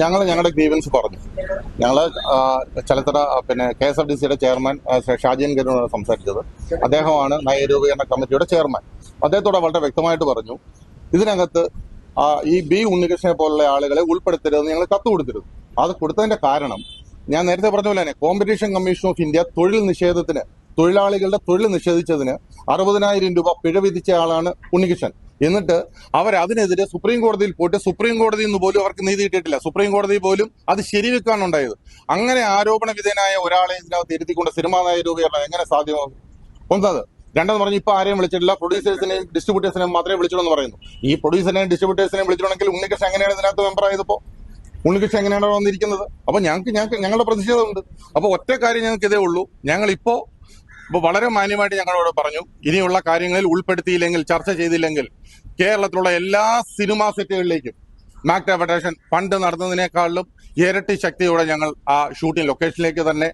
ഞങ്ങൾ ഞങ്ങളുടെ ഗ്രീവൻസ് പറഞ്ഞു ഞങ്ങൾ ചലച്ചിത്ര പിന്നെ കെ എസ് എഫ് ഡി സിയുടെ ചെയർമാൻ ഷാജിയൻ ഗരുവാണ് സംസാരിച്ചത്. അദ്ദേഹമാണ് നയരൂപീകരണ കമ്മിറ്റിയുടെ ചെയർമാൻ. അദ്ദേഹത്തോട് വളരെ വ്യക്തമായിട്ട് പറഞ്ഞു ഇതിനകത്ത് ഈ ബി ഉണ്ണികൃഷ്ണനെ പോലുള്ള ആളുകളെ ഉൾപ്പെടുത്തരുതെന്ന് ഞങ്ങൾ കത്ത് കൊടുത്തിരുന്നു. അത് കൊടുത്തതിന്റെ കാരണം ഞാൻ നേരത്തെ പറഞ്ഞ പോലെ തന്നെ കോമ്പറ്റീഷൻ കമ്മീഷൻ ഓഫ് ഇന്ത്യ തൊഴിൽ നിഷേധത്തിന് തൊഴിലാളികളുടെ തൊഴിൽ നിഷേധിച്ചതിന് അറുപതിനായിരം രൂപ പിഴ വിധിച്ച ആളാണ് ഉണ്ണികൃഷ്ണൻ. എന്നിട്ട് അവർ അതിനെതിരെ സുപ്രീം കോടതിയിൽ പോയിട്ട് സുപ്രീം കോടതിയിൽ നിന്ന് പോലും അവർക്ക് നീതി കിട്ടിയിട്ടില്ല. സുപ്രീം കോടതി പോലും അത് ശരിവെക്കാനുണ്ടായത് അങ്ങനെ ആരോപണ വിധേയനായ ഒരാളെ ഇതിനകത്ത് ഇരുത്തിക്കൊണ്ട് സിനിമാ നായ രൂപീകരണം എങ്ങനെ സാധ്യമാകും? ഒന്നത്. രണ്ടെന്ന് പറഞ്ഞ് ഇപ്പൊ ആരെയും വിളിച്ചിട്ടില്ല. പ്രൊഡ്യൂസേഴ്സിനെയും ഡിസ്ട്രിബ്യൂട്ടേഴ്സിനെയും മാത്രമേ വിളിച്ചുള്ളൂ പറയുന്നു. ഈ പ്രൊഡ്യൂസറിനെയും ഡിസ്ട്രിബ്യൂട്ടേഴ്സിനെയും വിളിച്ചിട്ടുണ്ടെങ്കിൽ ഉണ്ണികൃഷ്ണൻ എങ്ങനെയാണ് ഇതിനകത്ത് മെമ്പർ ആയതിപ്പോ ഉണ്ണികൃഷ്ണൻ എങ്ങനെയാണ് വന്നിരിക്കുന്നത്? അപ്പൊ ഞങ്ങൾക്ക് ഞങ്ങൾക്ക് ഞങ്ങളുടെ പ്രതിഷേധമുണ്ട്. അപ്പൊ ഒറ്റ കാര്യം ഞങ്ങൾക്ക് ഇതേ ഉള്ളൂ. ഞങ്ങൾ ഇപ്പോ ഇപ്പൊ വളരെ മാന്യമായിട്ട് ഞങ്ങളോട് പറഞ്ഞു. ഇനിയുള്ള കാര്യങ്ങളിൽ ഉൾപ്പെടുത്തിയില്ലെങ്കിൽ ചർച്ച ചെയ്തില്ലെങ്കിൽ കേരളത്തിലുള്ള എല്ലാ സിനിമാ സെറ്റുകളിലേക്കും മാക്ട് ഫെഡറേഷൻ പണ്ട് നടന്നതിനേക്കാളും ഇരട്ടി ശക്തിയോടെ ഞങ്ങൾ ആ ഷൂട്ടിംഗ് ലൊക്കേഷനിലേക്ക് തന്നെ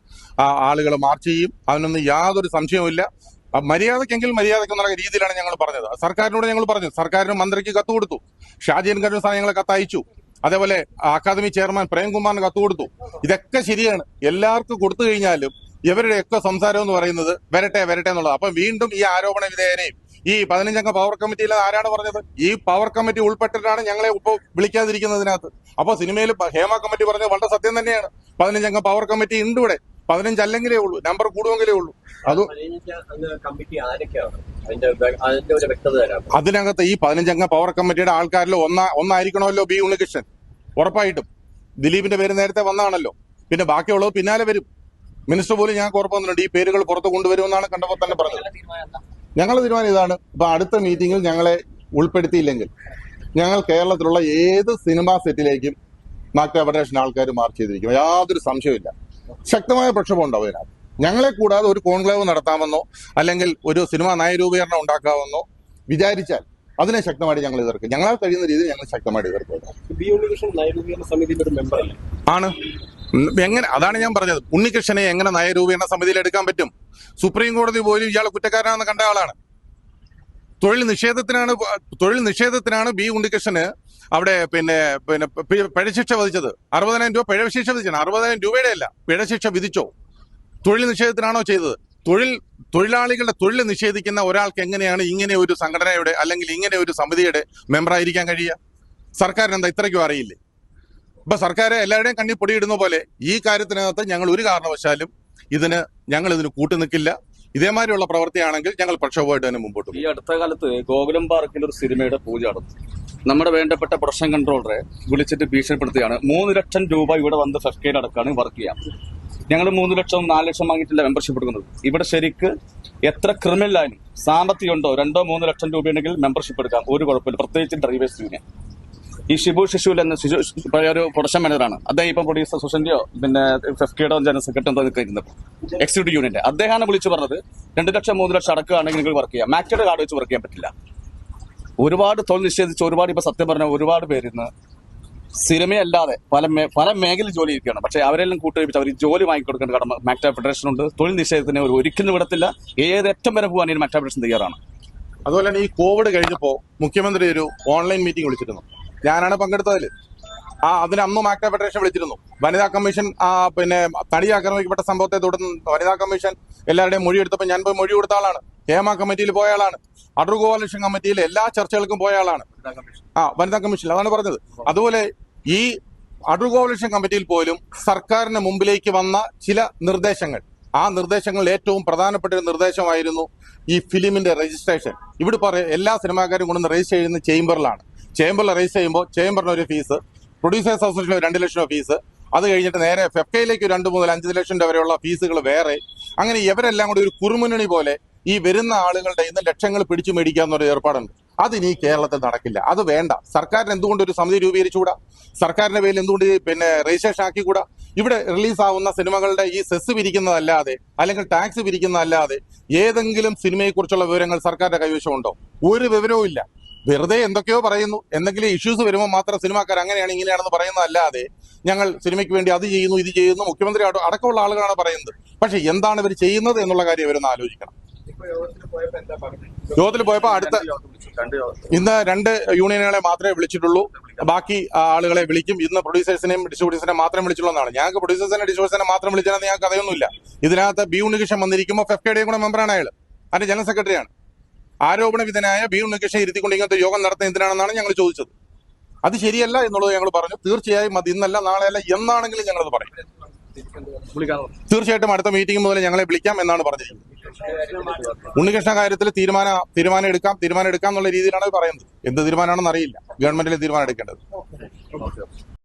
ആളുകൾ മാർച്ച് ചെയ്യും. അതിനൊന്നും യാതൊരു സംശയവുമില്ല മര്യാദക്കെങ്കിൽ മര്യാദയ്ക്ക് എന്നുള്ള രീതിയിലാണ് ഞങ്ങൾ പറഞ്ഞത്. സർക്കാരിനോട് ഞങ്ങൾ പറഞ്ഞു. സർക്കാരിന് മന്ത്രിക്ക് കത്ത് കൊടുത്തു. ഷാജിയൻ കരുൺ സാധനങ്ങളെ കത്തയച്ചു അതേപോലെ അക്കാദമി ചെയർമാൻ പ്രേംകുമാറിന് കത്ത് കൊടുത്തു. ഇതൊക്കെ ശരിയാണ്. എല്ലാവർക്കും കൊടുത്തു കഴിഞ്ഞാലും ഇവരുടെയൊക്കെ സംസാരം എന്ന് പറയുന്നത് വരട്ടെ വരട്ടെ എന്നുള്ളത് അപ്പൊ വീണ്ടും ഈ ആരോപണ വിധേയനെയും ഈ പതിനഞ്ചംഗ പവർ കമ്മിറ്റിയിൽ ആരാണ് പറഞ്ഞത്? ഈ പവർ കമ്മിറ്റി ഉൾപ്പെട്ടിട്ടാണ് ഞങ്ങളെ ഇപ്പൊ വിളിക്കാതിരിക്കുന്നതിനകത്ത്. അപ്പൊ സിനിമയിൽ ഹേമ കമ്മിറ്റി പറഞ്ഞത് വളരെ സത്യം തന്നെയാണ്. പതിനഞ്ചംഗ പവർ കമ്മിറ്റി ഉണ്ട് ഇവിടെ. പതിനഞ്ച് അല്ലെങ്കിലേ ഉള്ളൂ. നമ്പർ കൂടുമെങ്കിലേ ഉള്ളൂ. അത് അതിനകത്ത് ഈ പതിനഞ്ചംഗ പവർ കമ്മിറ്റിയുടെ ആൾക്കാരിൽ ഒന്നാ ഒന്നായിരിക്കണമല്ലോ ബി ഉണ്ണികൃഷ്ണൻ. ഉറപ്പായിട്ടും. ദിലീപിന്റെ പേര് നേരത്തെ വന്നാണല്ലോ. പിന്നെ ബാക്കിയുള്ളത് പിന്നാലെ വരും. മിനിസ്റ്റർ പോലും ഞങ്ങൾക്ക് ഉറപ്പ് വന്നിട്ടുണ്ട് ഈ പേരുകൾ പുറത്ത് കൊണ്ടുവരുമെന്നാണ് കണ്ടപ്പോൾ തന്നെ പറഞ്ഞത്. ഞങ്ങളുടെ തീരുമാനം ഇതാണ്. ഇപ്പൊ അടുത്ത മീറ്റിംഗിൽ ഞങ്ങളെ ഉൾപ്പെടുത്തിയില്ലെങ്കിൽ ഞങ്ങൾ കേരളത്തിലുള്ള ഏത് സിനിമാ സെറ്റിലേക്കും മാക്ട ഫെഡറേഷൻ ആൾക്കാർ മാർച്ച് ചെയ്തിരിക്കും. യാതൊരു സംശയമില്ല ശക്തമായ പ്രക്ഷോഭം ഉണ്ടാവും ഇതിനകത്ത് ഞങ്ങളെ കൂടാതെ ഒരു കോൺക്ലേവ് നടത്താമെന്നോ അല്ലെങ്കിൽ ഒരു സിനിമാ നയരൂപീകരണം ഉണ്ടാക്കാമെന്നോ വിചാരിച്ചാൽ അതിനെ ശക്തമായിട്ട് ഞങ്ങൾ എതിർക്കും. ഞങ്ങളാൽ കഴിയുന്ന രീതിയിൽ ഞങ്ങൾ ശക്തമായിട്ട് എതിർക്കും. ആണ്. എങ്ങനെ അതാണ് ഞാൻ പറഞ്ഞത്. ഉണ്ണികൃഷ്ണനെ എങ്ങനെ നയരൂപീകരണ സമിതിയിൽ എടുക്കാൻ പറ്റും? സുപ്രീം കോടതി പോലും ഇയാൾ കുറ്റക്കാരനാണെന്ന് കണ്ട ആളാണ്. തൊഴിൽ നിഷേധത്തിനാണ് തൊഴിൽ നിഷേധത്തിനാണ് ബി ഉണ്ണികൃഷ്ണന് അവിടെ പിന്നെ പിന്നെ പിഴശിക്ഷ വിധിച്ചത്. അറുപതിനായിരം രൂപ പിഴശിക്ഷ വിധിച്ചാണ്. അറുപതിനായിരം രൂപയുടെ അല്ല പിഴശിക്ഷ വിധിച്ചോ? തൊഴിൽ നിഷേധത്തിനാണോ ചെയ്തത്? തൊഴിൽ തൊഴിലാളികളുടെ തൊഴിൽ നിഷേധിക്കുന്ന ഒരാൾക്ക് എങ്ങനെയാണ് ഇങ്ങനെ ഒരു സംഘടനയുടെ അല്ലെങ്കിൽ ഇങ്ങനെ ഒരു സമിതിയുടെ മെമ്പറായിരിക്കാൻ കഴിയുക? സർക്കാരിന് എന്താ ഇത്രയ്ക്കും അറിയില്ലേ? ഇപ്പൊ സർക്കാർ എല്ലാവരുടെയും കണ്ണി പൊടിയിടുന്ന പോലെ ഈ കാര്യത്തിനകത്ത് ഞങ്ങൾ ഒരു കാരണവശാലും ഇതിന് ഞങ്ങൾ ഇതിന് കൂട്ടുനിൽക്കില്ല ഇതേമാതിരിയുള്ള പ്രവൃത്തിയാണെങ്കിൽ ഞങ്ങൾ പ്രക്ഷോഭമായിട്ട് തന്നെ മുമ്പോട്ട് ഈ അടുത്ത കാലത്ത് ഗോകുലം പാർക്കിൽ ഒരു സിനിമയുടെ പൂജ നടന്നു. നമ്മുടെ വേണ്ടപ്പെട്ട പ്രൊഡക്ഷൻ കൺട്രോളറെ വിളിച്ചിട്ട് ഭീഷണിപ്പെടുത്തുകയാണ്. മൂന്ന് ലക്ഷം രൂപ ഇവിടെ വന്ന് ഫെഫ്കയിൽ അടക്കാണ് വർക്ക് ചെയ്യാം ഞങ്ങൾ മൂന്ന് ലക്ഷം നാല് ലക്ഷം വാങ്ങിയിട്ടില്ല മെമ്പർഷിപ്പ് എടുക്കുന്നത്. ഇവിടെ ശരിക്ക് എത്ര ക്രിമിനൽ ക്രിമിനലായാലും സാമ്പത്തികം ഉണ്ടോ? രണ്ടോ മൂന്ന് ലക്ഷം രൂപയുണ്ടെങ്കിൽ മെമ്പർഷിപ്പ് എടുക്കാം. ഒരു കുഴപ്പമില്ല. പ്രത്യേകിച്ച് ഡ്രൈവേഴ്സ് യൂണിയൻ ഈ ഷിബു ശിശു എന്ന ശിശു ഒരു പ്രൊഡക്ഷൻ മാനേജറാണ് അദ്ദേഹം ഇപ്പം പ്രൊഡ്യൂസർ സുഷന്റെയോ പിന്നെ ഫെഫ്കയുടെ ജനറൽ സെക്രട്ടറി എന്തോ നിൽക്കുന്നത് എക്സിക്യൂട്ടീവ് യൂണിറ്റ് അദ്ദേഹമാണ് വിളിച്ചു പറഞ്ഞത് രണ്ട് ലക്ഷം മൂന്ന് ലക്ഷം അടക്കുകയാണെങ്കിൽ നിങ്ങൾ വർക്ക് ചെയ്യാം. മാക്ടയുടെ കാർഡ് വെച്ച് വർക്ക് ചെയ്യാൻ പറ്റില്ല. ഒരുപാട് തൊഴിൽ നിഷേധിച്ച് ഒരുപാട് ഇപ്പൊ സത്യം പറഞ്ഞ ഒരുപാട് പേര് ഇന്ന് സിനിമയല്ലാതെ പല പല മേഖലയിൽ ജോലി ഇരിക്കുകയാണ് പക്ഷേ അവരെല്ലാം കൂട്ടുവെപ്പിച്ച് അവർ ജോലി വാങ്ങിക്കൊടുക്കേണ്ട കടമ മാക്ട ഫെഡറേഷൻ ഉണ്ട്. തൊഴിൽ നിഷേധത്തിന് ഒരു ഒരിക്കലും വിടത്തില്ല. ഏത് അറ്റം വരെ പോകാൻ ഈ മാക്ട ഫെഡറേഷൻ തയ്യാറാണ്. അതുപോലെ തന്നെ ഈ കോവിഡ് കഴിഞ്ഞപ്പോൾ മുഖ്യമന്ത്രി ഒരു ഓൺലൈൻ മീറ്റിംഗ് വിളിച്ചിരുന്നു. ഞാനാണ് പങ്കെടുത്തതിൽ. ആ അതിന് അന്നും ആക്ട ഫെഡറേഷൻ വിളിച്ചിരുന്നു. വനിതാ കമ്മീഷൻ പിന്നെ തടി ആക്രമിക്കപ്പെട്ട സംഭവത്തെ തുടർന്ന് വനിതാ കമ്മീഷൻ എല്ലാവരുടെയും മൊഴി എടുത്തപ്പോൾ ഞാൻ പോയി മൊഴി കൊടുത്ത ആളാണ്. ഹേമ കമ്മിറ്റിയിൽ പോയ ആളാണ്. അടൂർ ഗോപാലകൃഷ്ണൻ കമ്മിറ്റിയിൽ എല്ലാ ചർച്ചകൾക്കും പോയ ആളാണ്. ആ വനിതാ കമ്മീഷൻ അതാണ് പറഞ്ഞത്. അതുപോലെ ഈ അടൂർ ഗോപാലകൃഷ്ണൻ കമ്മിറ്റിയിൽ പോലും സർക്കാരിന് മുമ്പിലേക്ക് വന്ന ചില നിർദ്ദേശങ്ങൾ. ആ നിർദ്ദേശങ്ങളിൽ ഏറ്റവും പ്രധാനപ്പെട്ട ഒരു നിർദ്ദേശമായിരുന്നു ഈ ഫിലിമിന്റെ രജിസ്ട്രേഷൻ. ഇവിടെ പറയ എല്ലാ സിനിമാക്കാരും കൊണ്ടുവന്ന് രജിസ്റ്റർ ചെയ്യുന്ന ചേംബറിലാണ്. ചേംബറിൽ രജിസ്റ്റർ ചെയ്യുമ്പോൾ ചേംബറിന് ഒരു ഫീസ് പ്രൊഡ്യൂസേഴ്സ് അസോസിയേഷന് രണ്ട് ലക്ഷം രൂപ ഫീസ് അത് കഴിഞ്ഞിട്ട് നേരെ ഫെഫ്കയിലേക്ക് രണ്ട് മുതൽ അഞ്ച് ലക്ഷം രൂപ വരെയുള്ള ഫീസുകൾ വേറെ. അങ്ങനെ ഇവരെല്ലാം കൂടി ഒരു കുറുമുന്നണി പോലെ ഈ വരുന്ന ആളുകളുടെ ഇന്ന് ലക്ഷങ്ങൾ പിടിച്ചു മേടിക്കുക എന്നൊരു ഏർപ്പാടുണ്ട്. അതിനി കേരളത്തിൽ നടക്കില്ല. അത് വേണ്ട. സർക്കാരിന് എന്തുകൊണ്ട് ഒരു സമിതി രൂപീകരിച്ചുകൂടാ? സർക്കാരിന്റെ പേരിൽ എന്തുകൊണ്ട് പിന്നെ രജിസ്ട്രേഷൻ ആക്കിക്കൂടാ? ഇവിടെ റിലീസാവുന്ന സിനിമകളുടെ ഈ സെസ് പിരിക്കുന്നതല്ലാതെ അല്ലെങ്കിൽ ടാക്സ് പിരിക്കുന്നതല്ലാതെ ഏതെങ്കിലും സിനിമയെക്കുറിച്ചുള്ള വിവരങ്ങൾ സർക്കാരിന്റെ കൈവശമുണ്ടോ? ഒരു വിവരവും ഇല്ല. വെറുതെ എന്തൊക്കെയോ പറയുന്നു. എന്തെങ്കിലും ഇഷ്യൂസ് വരുമ്പോൾ മാത്രം സിനിമാക്കാർ അങ്ങനെയാണ് ഇങ്ങനെയാണെന്ന് പറയുന്നതല്ലാതെ ഞങ്ങൾ സിനിമയ്ക്ക് വേണ്ടി അത് ചെയ്യുന്നു ഇത് ചെയ്യുന്നു മുഖ്യമന്ത്രി അടക്കമുള്ള ആളുകളാണ് പറയുന്നത്. പക്ഷെ എന്താണ് ഇവർ ചെയ്യുന്നത് എന്നുള്ള കാര്യം ഇവരൊന്ന് ആലോചിക്കണം. യോഗത്തിൽ പോയപ്പോ അടുത്ത ഇന്ന് രണ്ട് യൂണിയനുകളെ മാത്രമേ വിളിച്ചിട്ടുള്ളൂ. ബാക്കി ആളുകളെ വിളിക്കും. ഇന്ന് പ്രൊഡ്യൂസേഴ്സിനെയും ഡിസ്ട്രിബ്യൂട്ടേഴ്സിനെ മാത്രം വിളിച്ചുള്ളതാണ് ഞങ്ങൾക്ക് പ്രൊഡ്യൂസേഴ്സിനെ ഡിസ്ട്രിബ്യൂട്ടേഴ്സിനെ മാത്രം വിളിച്ചാൽ ഞങ്ങൾക്ക് കഥയൊന്നുമില്ല. ഇതിനകത്ത് ബി ഉണ്ണികൃഷ്ണൻ വന്നിരിക്കുമ്പോൾ ഫെഫ്കയുടെയും കൂടെ മെമ്പറാണ് അയാൾ അതിന്റെ ജനറൽ സെക്രട്ടറിയാണ് ആരോപണ വിധനായ ബി ഉണ്ണികൃഷ്ണൻ ഇരുത്തിക്കൊണ്ട് ഇങ്ങനത്തെ യോഗം നടത്തുന്നത് എന്തിനാണെന്നാണ് ഞങ്ങൾ ചോദിച്ചത്. അത് ശരിയല്ല എന്നുള്ളത് ഞങ്ങൾ പറഞ്ഞു. തീർച്ചയായും അത് ഇന്നല്ല നാളെയല്ല എന്നാണെങ്കിലും ഞങ്ങളത് പറയും. തീർച്ചയായിട്ടും അടുത്ത മീറ്റിംഗ് മുതൽ ഞങ്ങളെ വിളിക്കാം എന്നാണ് പറഞ്ഞിരിക്കുന്നത്. ഉണ്ണികൃഷ്ണ കാര്യത്തിൽ തീരുമാന തീരുമാനം എടുക്കാം തീരുമാനം എടുക്കാം എന്നുള്ള രീതിയിലാണ് പറയുന്നത്. എന്ത് തീരുമാനമാണെന്ന് അറിയില്ല. ഗവൺമെന്റിലെ തീരുമാനം എടുക്കേണ്ടത്.